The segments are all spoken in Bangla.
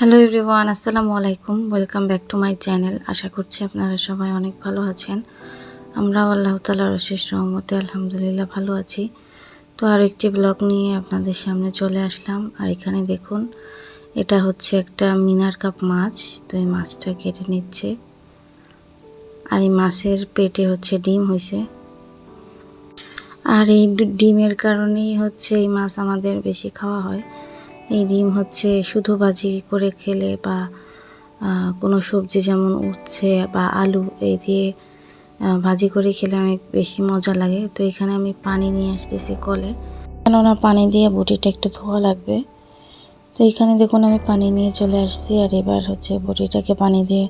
হ্যালো এভরিওয়ান আসসালামু আলাইকুম। Welcome back to my channel আশা করছি আপনারা সবাই অনেক ভালো আছেন। আমরাও আল্লাহ তালার অশেষ রহমতে আলহামদুলিল্লাহ ভালো আছি। তো আর একটি ব্লগ নিয়ে আপনাদের সামনে চলে আসলাম। আর এখানে দেখুন, এটা হচ্ছে একটা মিনার কাপ মাছ। তো এই মাছটা কেটে নিচ্ছে। আর এই মাছের পেটে হচ্ছে ডিম হয়েছে আর এই ডিমের কারণেই হচ্ছে এই মাছ আমাদের বেশি খাওয়া হয়। এই ডিম হচ্ছে শুধু ভাজি করে খেলে বা কোনো সবজি যেমন উচ্ছে বা আলু এই দিয়ে ভাজি করে খেলে অনেক বেশি মজা লাগে। তো এখানে আমি পানি নিয়ে আসতেছি কলে। কেননা পানি দিয়ে বটিটা একটু ধোয়া লাগবে। তো এখানে দেখুন আমি পানি নিয়ে চলে আসছি আর এবার হচ্ছে বটিটাকে পানি দিয়ে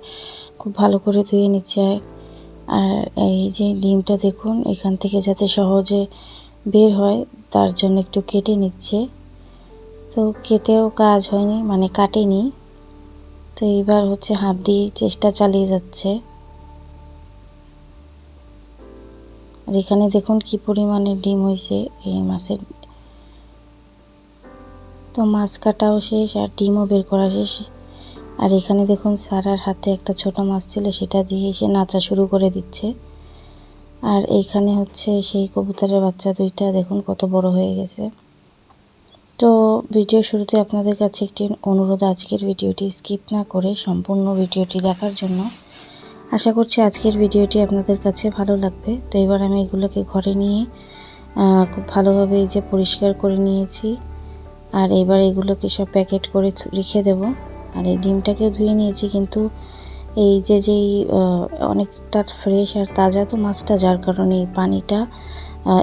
খুব ভালো করে ধুয়ে নিচ্ছে। আর এই যে ডিমটা দেখুন এখান থেকে যাতে সহজে বের হয় তার জন্য একটু কেটে নিচ্ছে। তো কেটেও কাজ হয়নি মানে কাটেনি। তো এইবার হচ্ছে হাত দিয়ে চেষ্টা চালিয়ে যাচ্ছে। আর এখানে দেখুন কি পরিমাণে ডিম হয়েছে এই মাছের। তো মাছ কাটাও শেষ আর ডিমও বের করা শেষ। আর এখানে দেখুন সারার হাতে একটা ছোট মাছ ছিল, সেটা দিয়ে এসে নাচা শুরু করে দিচ্ছে। আর এইখানে হচ্ছে সেই কবুতরের বাচ্চা দুইটা, দেখুন কত বড় হয়ে গেছে। তো ভিডিও শুরুতে আপনাদের কাছে একটি অনুরোধ, আজকের ভিডিওটি স্কিপ না করে সম্পূর্ণ ভিডিওটি দেখার জন্য। আশা করছি আজকের ভিডিওটি আপনাদের কাছে ভালো লাগবে। তো এবার আমি এগুলোকে ঘরে নিয়ে খুব ভালোভাবে এই যে পরিষ্কার করে নিয়েছি। আর এবার এগুলোকে সব প্যাকেট করে রেখে দেব। আর এই ডিমটাকেও ধুয়ে নিয়েছি, কিন্তু এই যে যেই অনেকটা ফ্রেশ আর তাজা তো মাছটা, যার কারণে এই পানিটা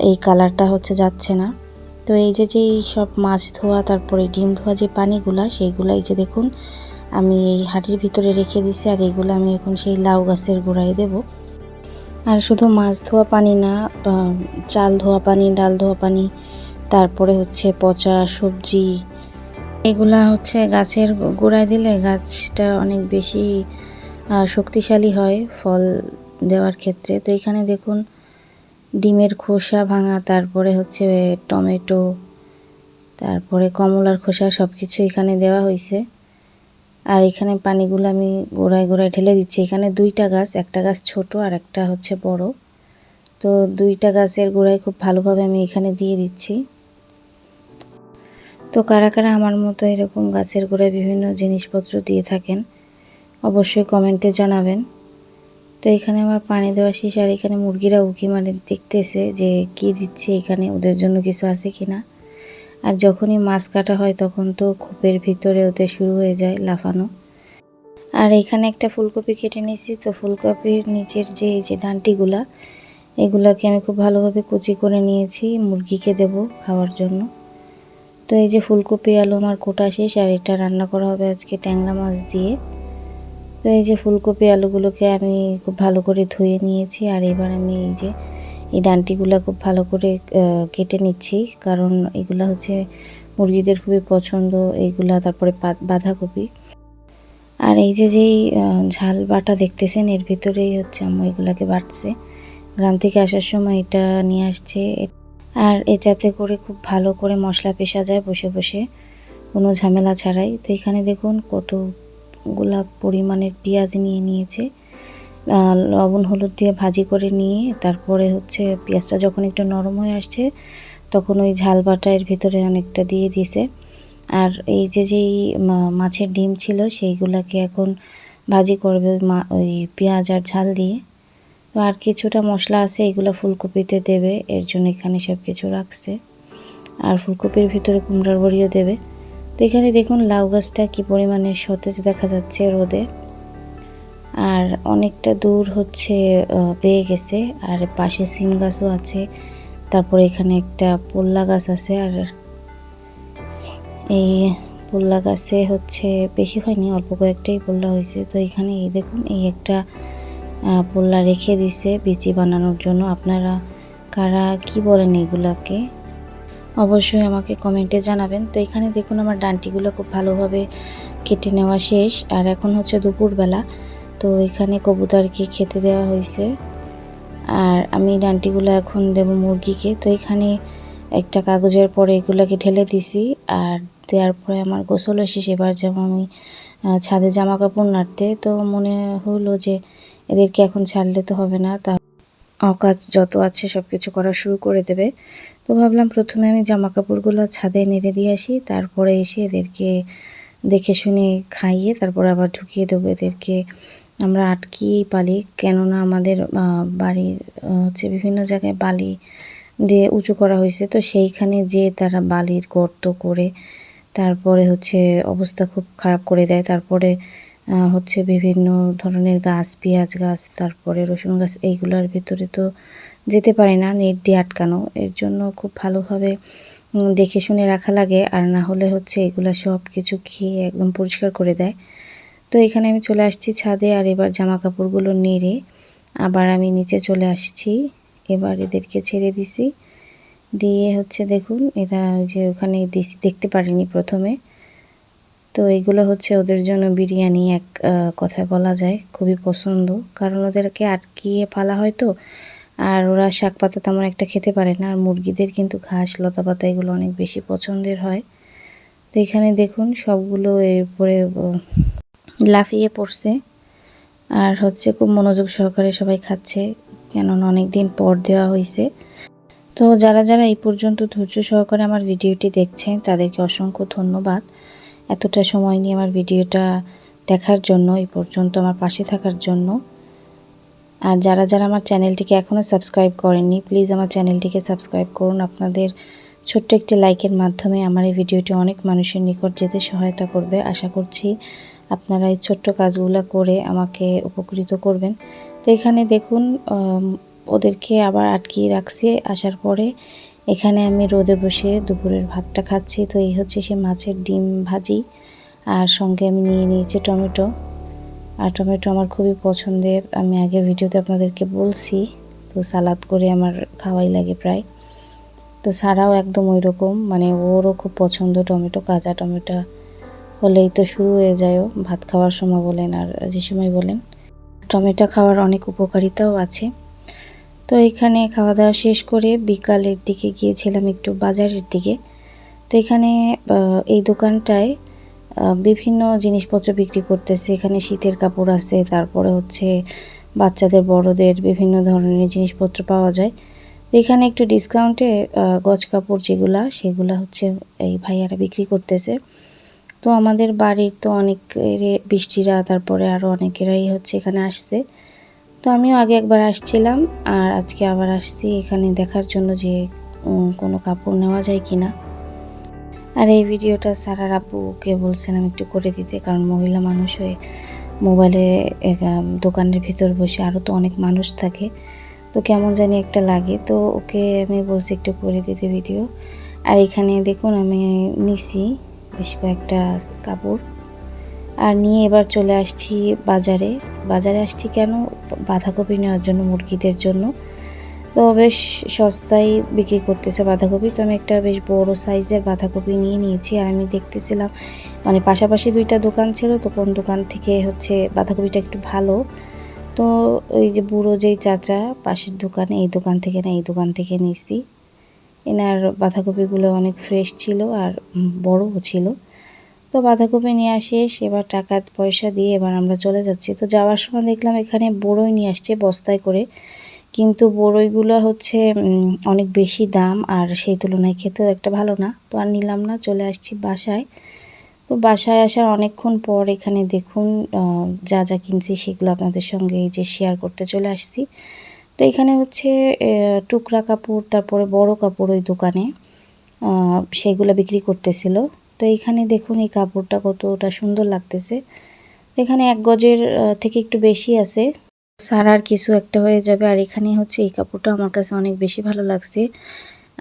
এই কালারটা হচ্ছে যাচ্ছে না। তো এই যে যেই সব মাছ ধোয়া, তারপরে ডিম ধোয়া যে পানিগুলা, সেইগুলা এই যে দেখুন, আমি এই হাঁটির ভিতরে রেখে দিছি আর এইগুলো আমি এখন সেই লাউ গাছের গোড়ায় দেব। আর শুধু মাছ ধোয়া পানি না চাল ধোয়া পানি, ডাল ধোয়া পানি, তারপরে হচ্ছে পচা সবজি, এগুলা হচ্ছে গাছের গোড়ায় দিলে গাছটা অনেক বেশি শক্তিশালী হয় ফল দেওয়ার ক্ষেত্রে। তো এখানে দেখুন ডিমের খোসা ভাঙা, তারপরে হচ্ছে টমেটো, তারপরে কমলার খোসা সব কিছু এখানে দেওয়া হয়েছে। আর এখানে পানিগুলো আমি গোড়ায় গোড়ায় ঢেলে দিচ্ছি। এখানে দুইটা গাছ, একটা গাছ ছোট আর একটা হচ্ছে বড়। তো দুইটা গাছের গোড়ায় খুব ভালোভাবে আমি এখানে দিয়ে দিচ্ছি। তো কারা কারা আমার মতো এরকম গাছের গোড়ায় বিভিন্ন জিনিসপত্র দিয়ে থাকেন, অবশ্যই কমেন্টে জানাবেন। তো এখানে আমার পানি দেওয়া শেষ, আর এখানে মুরগিরা উকি মানে দেখতেছে যে কি দিচ্ছে এখানে, ওদের জন্য কিছু আছে কিনা। আর যখনই মাছ কাটা হয়, তখন তো খোপের ভিতরে ওদের শুরু হয়ে যায় লাফানো। আর এখানে একটা ফুলকপি কেটে নিয়েছি, তো ফুলকপির নিচের যে, এই যে ডান্টিগুলা, এগুলাকে আমি খুব ভালোভাবে কুচি করে নিয়েছি, মুরগিকে দেব খাওয়ার জন্য। তো এই যে ফুলকপি আলু, আমার কোটা শেষ, আর এটা রান্না করা হবে আজকে ট্যাংরা মাছ দিয়ে। তো এই যে ফুলকপি আলুগুলোকে আমি খুব ভালো করে ধুয়ে নিয়েছি, আর এবার আমি এই যে, এই ডান্টিগুলো খুব ভালো করে কেটে নিচ্ছি। কারণ এগুলা হচ্ছে মুরগিদের খুবই পছন্দ এইগুলা তারপরে বাঁধাকপি। আর এই যে যেই ঝাল বাটা দেখতেছেন, এর ভিতরেই হচ্ছে আম্মু এগুলাকে বাটছে। গ্রাম থেকে আসার সময় এটা নিয়ে আসছে। আর এটাতে করে খুব ভালো করে মশলা পেশা যায় বসে বসে, কোনো ঝামেলা ছাড়াই। তো এখানে দেখুন কতগুলা পরিমাণের পেঁয়াজ নিয়ে নিয়েছে। লবণ, হলুদ দিয়ে ভাজি করে নিয়ে তারপরে হচ্ছে পেঁয়াজটা যখন একটু নরম হয়ে আসছে, তখন ওই ঝাল বাটা এর ভিতরে অনেকটা দিয়ে দিছে আর এই যে যেই মাছের ডিম ছিল সেইগুলাকে এখন ভাজি করবে মা- ওই পেঁয়াজ আর ঝাল দিয়ে। তো আর কিছুটা মশলা আছে, এগুলো ফুলকপিতে দেবে, এর জন্য এখানে সব কিছু রাখছে। আর ফুলকপির ভিতরে কুমড়ার বড়িও দেবে। তো এখানে দেখুন লাউ গাছটা কি পরিমাণে সতেজ দেখা যাচ্ছে রোদে। আর অনেকটা দূর হচ্ছে পেয়ে গেছে। আর পাশে সিম গাছও আছে। তারপরে এখানে একটা পোল্লা গাছ আছে। আর এই পোল্লা গাছে হচ্ছে বেশি হয়নি, অল্প কয়েকটাই পোল্লা হয়েছে। তো এখানে এই দেখুন, এই একটা পোল্লা রেখে দিছে বিচি বানানোর জন্য। আপনারা কারা কি বলেন এগুলাকে? অবশ্যই আমাকে কমেন্টে জানাবেন। তো এখানে দেখুন আমার ডান্টিগুলো খুব ভালোভাবে কেটে নেওয়া শেষ। আর এখন হচ্ছে দুপুরবেলা। তো এখানে কবুতরকে খেতে দেওয়া হয়েছে। আর আমি ডান্টিগুলো এখন দেবো মুরগিকে। তো এখানে একটা কাগজের পরে এগুলোকে ঢেলে দিছি। আর দেওয়ার পরে আমার গোসলও শেষ। এবার যেমন আমি ছাদে জামা কাপড় নাড়তে। তো মনে হলো যে এদেরকে এখন ছাড়লে তো হবে না। তা অকাজ যত আছে সব কিছু করা শুরু করে দেবে। তো ভাবলাম প্রথমে আমি জামা কাপড়গুলো ছাদে নেড়ে দিয়ে আসি, তারপরে এসে এদেরকে দেখে শুনে খাইয়ে তারপরে আবার ঢুকিয়ে দেবো এদেরকে। আমরা আটকিয়েই পালি কেননা আমাদের বাড়ির হচ্ছে বিভিন্ন জায়গায় বালি দিয়ে উঁচু করা হয়েছে। তো সেইখানে যে তারা বালির গর্ত করে তারপরে হচ্ছে অবস্থা খুব খারাপ করে দেয়। তারপরে হচ্ছে বিভিন্ন ধরনের গাছ, পেঁয়াজ গাছ, তারপরে রসুন গাছ, এইগুলোর ভিতরে তো যেতে পারে না নেট দিয়ে আটকানো। এর জন্য খুব ভালোভাবে দেখে শুনে রাখা লাগে। আর না হলে হচ্ছে এগুলো সব কিছু খেয়ে একদম পরিষ্কার করে দেয়। তো এখানে আমি চলে আসছি ছাদে আর এবার জামা কাপড়গুলো নেড়ে আবার আমি নিচে চলে আসছি। এবার এদেরকে ছেড়ে দিছি। দিয়ে হচ্ছে দেখুন, এরা যে ওখানে দেখতে পারিনি প্রথমে। তো এগুলো হচ্ছে ওদের জন্য বিরিয়ানি এক কথায় বলা যায়, খুবই পছন্দ। কারণ ওদেরকে আটকিয়ে ফালা হয় তো, আর ওরা শাক পাতা তেমন একটা খেতে পারে না। আর মুরগিদের কিন্তু ঘাস, লতা পাতা এগুলো অনেক বেশি পছন্দের হয়। তো এখানে দেখুন, সবগুলো এরপরে লাফিয়ে পড়ছে। আর হচ্ছে খুব মনোযোগ সহকারে সবাই খাচ্ছে, কেননা অনেক দিন পর দেওয়া হয়েছে তো যারা যারা এই পর্যন্ত ধৈর্য সহকারে আমার ভিডিওটি দেখছেন, তাদেরকে অসংখ্য ধন্যবাদ। এতটা সময় নিয়ে আমার ভিডিওটা দেখার জন্য, এই পর্যন্ত আমার পাশে থাকার জন্য। আর যারা যারা আমার চ্যানেলটিকে এখনও সাবস্ক্রাইব করেননি, প্লিজ আমার চ্যানেলটিকে সাবস্ক্রাইব করুন। আপনাদের ছোট্ট একটি লাইকের মাধ্যমে আমার এই ভিডিওটি অনেক মানুষের নিকট যেতে সহায়তা করবে। আশা করছি আপনারা এই ছোট্ট কাজগুলো করে আমাকে উপকৃত করবেন। তো এখানে দেখুন ওদেরকে আবার আটকিয়ে রাখছি। আসার পরে এখানে আমি রোদে বসে দুপুরের ভাতটা খাচ্ছি। তো এই হচ্ছে সে মাছের ডিম ভাজি। আর সঙ্গে আমি নিয়ে নিয়েছি টমেটো। আর টমেটো আমার খুবই পছন্দের। আমি আগের ভিডিওতে আপনাদেরকে বলছি, তো সালাদ করে আমার খাওয়াই লাগে প্রায়। তো সারাও একদম ওই রকম মানে ওরও খুব পছন্দ টমেটো, কাঁচা টমেটো। হলেই তো শুরু হয়ে যায় ভাত খাওয়ার সময় বলেন আর যে সময় বলেন। টমেটো খাওয়ার অনেক উপকারিতাও আছে। তো এখানে খাওয়া দাওয়া শেষ করে বিকালের দিকে গিয়েছিলাম একটু বাজারের দিকে। তো এখানে এই দোকানটায় বিভিন্ন জিনিসপত্র বিক্রি করতেছে। এখানে শীতের কাপড় আছে, তারপরে হচ্ছে বাচ্চাদের, বড়দের বিভিন্ন ধরনের জিনিসপত্র পাওয়া যায়। এখানে একটু ডিসকাউন্টে গজ কাপড় যেগুলা, সেগুলা হচ্ছে এই ভাইয়ারা বিক্রি করতেছে। তো আমাদের বাড়ির তো অনেক বৃষ্টিরা, তারপরে আরও অনেকেরাই হচ্ছে এখানে আসছে। তো আমিও আগে একবার আসছিলাম আর আজকে আবার আসছি এখানে দেখার জন্য যে কোনো কাপড় নেওয়া যায় কি না আর এই ভিডিওটা সারার আব্বুকে বলছিলাম একটু করে দিতে, কারণ মহিলা মানুষ হয়ে মোবাইলে দোকানের ভিতর বসে আরও তো অনেক মানুষ থাকে। তো কেমন জানি একটা লাগে। তো ওকে আমি বলছি একটু করে দিতে ভিডিও। আর এখানে দেখুন আমি নিছি বেশ কয়েকটা কাপড়। আর নিয়ে এবার চলে আসছি বাজারে। বাজারে আসছি কেন? বাঁধাকপি নেওয়ার জন্য, মুরগিদের জন্য। তো বেশ সস্তায় বিক্রি করতেছে বাঁধাকপি। তো আমি একটা বেশ বড় সাইজের বাঁধাকপি নিয়ে নিয়েছি আর আমি দেখতেছিলাম মানে পাশাপাশি দুইটা দোকান ছিল। তো কোন দোকান থেকে হচ্ছে বাঁধাকপিটা একটু ভালো। তো ওই যে বুড়ো যেই চাচা, পাশের দোকানে, এই দোকান থেকে না, এই দোকান থেকে নিয়েছি এনার বাঁধাকপিগুলো অনেক ফ্রেশ ছিল আর বড়ও ছিল। তো বাঁধাকপি নিয়ে আসি এবার টাকা পয়সা দিয়ে এবার আমরা চলে যাচ্ছি। তো যাওয়ার সময় দেখলাম এখানে বড়ই নিয়ে আসছে বস্তায় করে। কিন্তু বড়ইগুলো হচ্ছে অনেক বেশি দাম আর সেই তুলনায় খেতেও একটা ভালো না। তো আর নিলাম না, চলে আসছি বাসায়। তো বাসায় আসার অনেকক্ষণ পর এখানে দেখুন যা যা কিনছি সেগুলো আপনাদের সঙ্গে এই যে শেয়ার করতে চলে আসছি। তো এখানে হচ্ছে টুকরা কাপড়, তারপরে বড় কাপড় ওই দোকানে সেগুলো বিক্রি করতেছিল। তো এইখানে দেখুন এই কাপড়টা কতটা সুন্দর লাগতেছে। এখানে এক গজের থেকে একটু বেশি আছে। সারার কিছু একটা হয়ে যাবে। আর এখানে হচ্ছে এই কাপড়টা আমার কাছে অনেক বেশি ভালো লাগছে।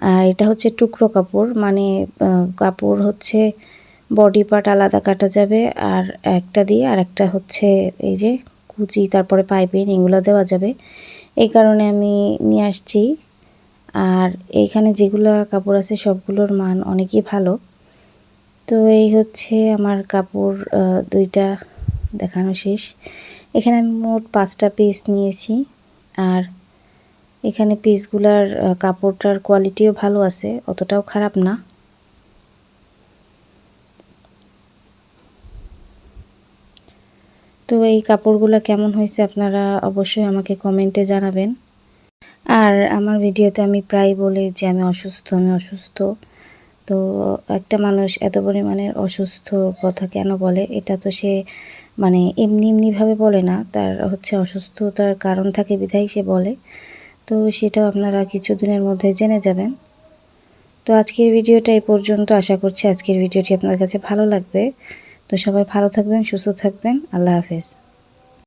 আর এটা হচ্ছে টুকরো কাপড়। মানে কাপড় হচ্ছে বডি পার্ট আলাদা কাটা যাবে। আর একটা দিয়ে আর একটা হচ্ছে এই যে কুচি, তারপরে পাইপিং এগুলো দেওয়া যাবে। এই কারণে আমি নিয়ে আসছি। আর এইখানে যেগুলো কাপড় আছে সবগুলোর মান অনেকই ভালো। তো এই হচ্ছে আমার কাপড় দুইটা দেখানো শেষ। এখানে আমি মোট পাঁচটা পিস নিয়েছি। আর এখানে পিসগুলার কাপড়টার কোয়ালিটিও ভালো আছে, অতটাও খারাপ না। তো এই কাপড়গুলো কেমন হয়েছে আপনারা অবশ্যই আমাকে কমেন্টে জানাবেন। আর আমার ভিডিওতে আমি প্রায় বলি যে আমি অসুস্থ আমি অসুস্থ। তো একটা মানুষ এত পরিমাণের অসুস্থ কথা কেন বলে, এটা তো সে মানে এমনি এমনিভাবে বলে না। তার হচ্ছে অসুস্থতার কারণ থাকে বিধায় সে বলে। তো সেটাও আপনারা কিছুদিনের মধ্যে জেনে যাবেন। তো আজকের ভিডিওটা এই পর্যন্ত। আশা করছি আজকের ভিডিওটি আপনার কাছে ভালো লাগবে। তো সবাই ভালো থাকবেন, সুস্থ থাকবেন। আল্লাহ হাফেজ।